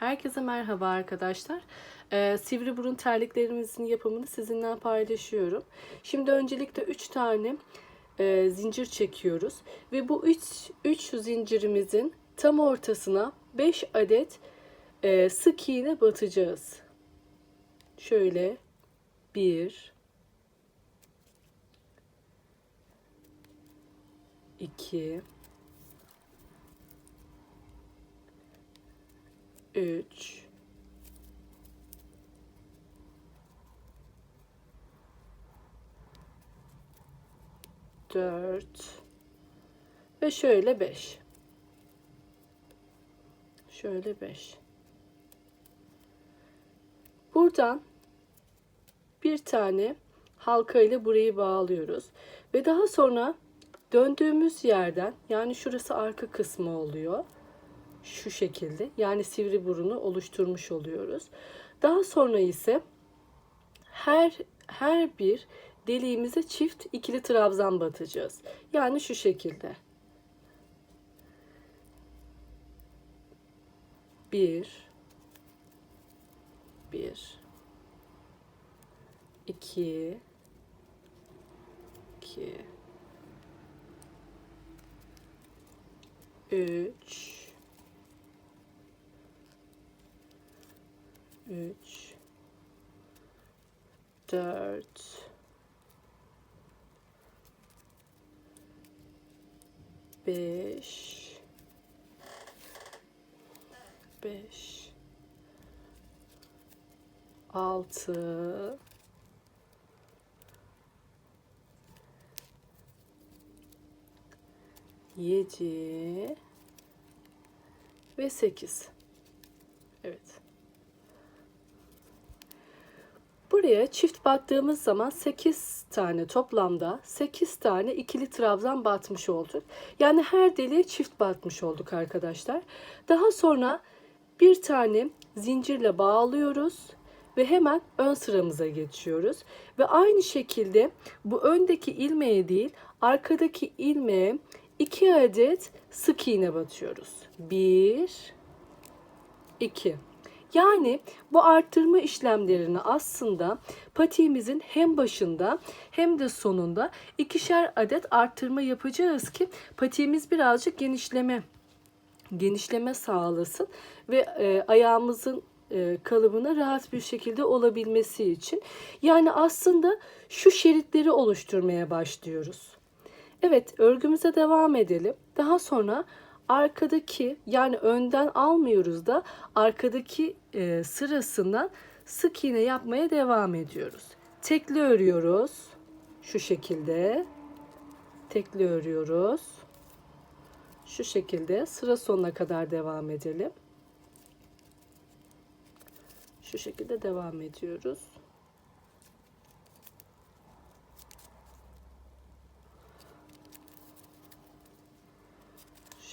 Herkese merhaba arkadaşlar. Ee, sivri burun terliklerimizin yapımını sizinle paylaşıyorum. Şimdi öncelikle 3 tane e, zincir çekiyoruz. Ve bu 3 3 zincirimizin tam ortasına 5 adet e, sık iğne batacağız. Şöyle 1 2 3 4 ve şöyle 5 şöyle 5 buradan bir tane halka ile burayı bağlıyoruz. Ve daha sonra döndüğümüz yerden yani şurası arka kısmı oluyor şu şekilde yani sivri burunu oluşturmuş oluyoruz. Daha sonra ise her her bir deliğimize çift ikili trabzan batacağız. Yani şu şekilde. Bir, bir, iki, iki, üç, 3 4 5 5 6 7 ve 8 Evet. Buraya çift battığımız zaman 8 tane toplamda 8 tane ikili trabzan batmış olduk. Yani her deliğe çift batmış olduk arkadaşlar. Daha sonra bir tane zincirle bağlıyoruz ve hemen ön sıramıza geçiyoruz. Ve aynı şekilde bu öndeki ilmeğe değil arkadaki ilmeğe 2 adet sık iğne batıyoruz. 1 2 yani bu arttırma işlemlerini aslında patiğimizin hem başında hem de sonunda ikişer adet arttırma yapacağız ki patiğimiz birazcık genişleme genişleme sağlasın ve e, ayağımızın e, kalıbına rahat bir şekilde olabilmesi için. Yani aslında şu şeritleri oluşturmaya başlıyoruz. Evet örgümüze devam edelim. Daha sonra arkadaki yani önden almıyoruz da arkadaki e, sırasından sık iğne yapmaya devam ediyoruz. Tekli örüyoruz. Şu şekilde. Tekli örüyoruz. Şu şekilde sıra sonuna kadar devam edelim. Şu şekilde devam ediyoruz.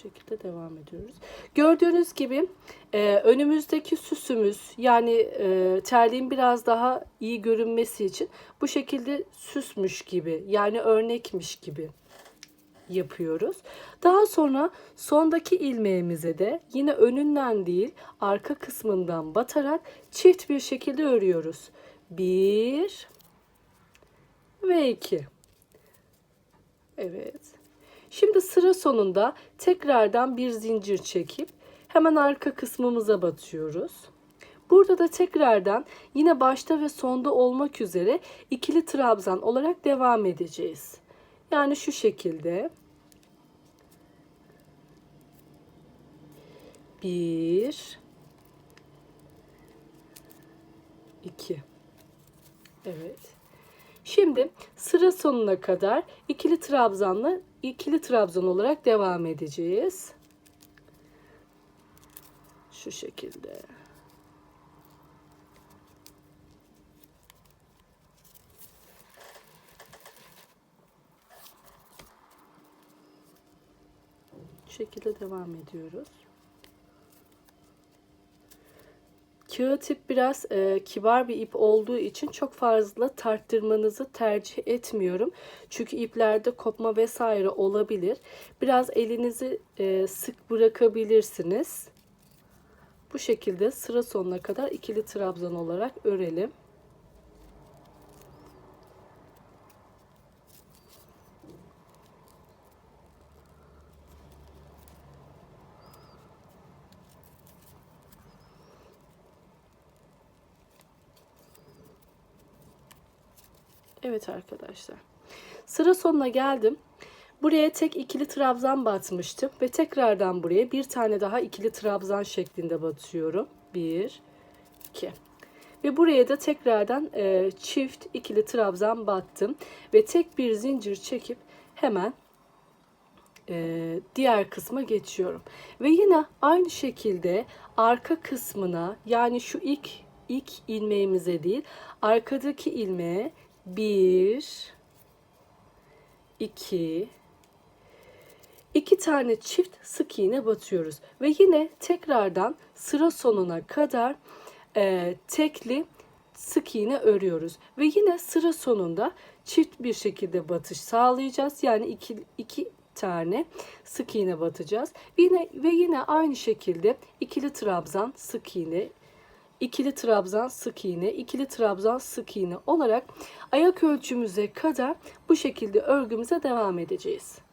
Şekilde devam ediyoruz. Gördüğünüz gibi e, önümüzdeki süsümüz yani e, terliğin biraz daha iyi görünmesi için bu şekilde süsmüş gibi yani örnekmiş gibi yapıyoruz. Daha sonra sondaki ilmeğimize de yine önünden değil arka kısmından batarak çift bir şekilde örüyoruz. Bir ve iki. Evet. Şimdi sıra sonunda tekrardan bir zincir çekip hemen arka kısmımıza batıyoruz. Burada da tekrardan yine başta ve sonda olmak üzere ikili trabzan olarak devam edeceğiz. Yani şu şekilde. Bir, iki. Evet. Şimdi sıra sonuna kadar ikili trabzanla ikili trabzan olarak devam edeceğiz. Şu şekilde. Şekilde devam ediyoruz. Kağıt ip biraz e, kibar bir ip olduğu için çok fazla tarttırmanızı tercih etmiyorum. Çünkü iplerde kopma vesaire olabilir. Biraz elinizi e, sık bırakabilirsiniz. Bu şekilde sıra sonuna kadar ikili trabzan olarak örelim. Evet arkadaşlar. Sıra sonuna geldim. Buraya tek ikili trabzan batmıştım ve tekrardan buraya bir tane daha ikili trabzan şeklinde batıyorum. Bir, iki. Ve buraya da tekrardan e, çift ikili trabzan battım ve tek bir zincir çekip hemen e, diğer kısma geçiyorum. Ve yine aynı şekilde arka kısmına yani şu ilk ilk ilmeğimize değil arkadaki ilmeğe bir, iki, iki tane çift sık iğne batıyoruz. Ve yine tekrardan sıra sonuna kadar e, tekli sık iğne örüyoruz. Ve yine sıra sonunda çift bir şekilde batış sağlayacağız. Yani iki, iki tane sık iğne batacağız. Yine ve yine aynı şekilde ikili trabzan sık iğne ikili trabzan sık iğne, ikili trabzan sık iğne olarak ayak ölçümüze kadar bu şekilde örgümüze devam edeceğiz.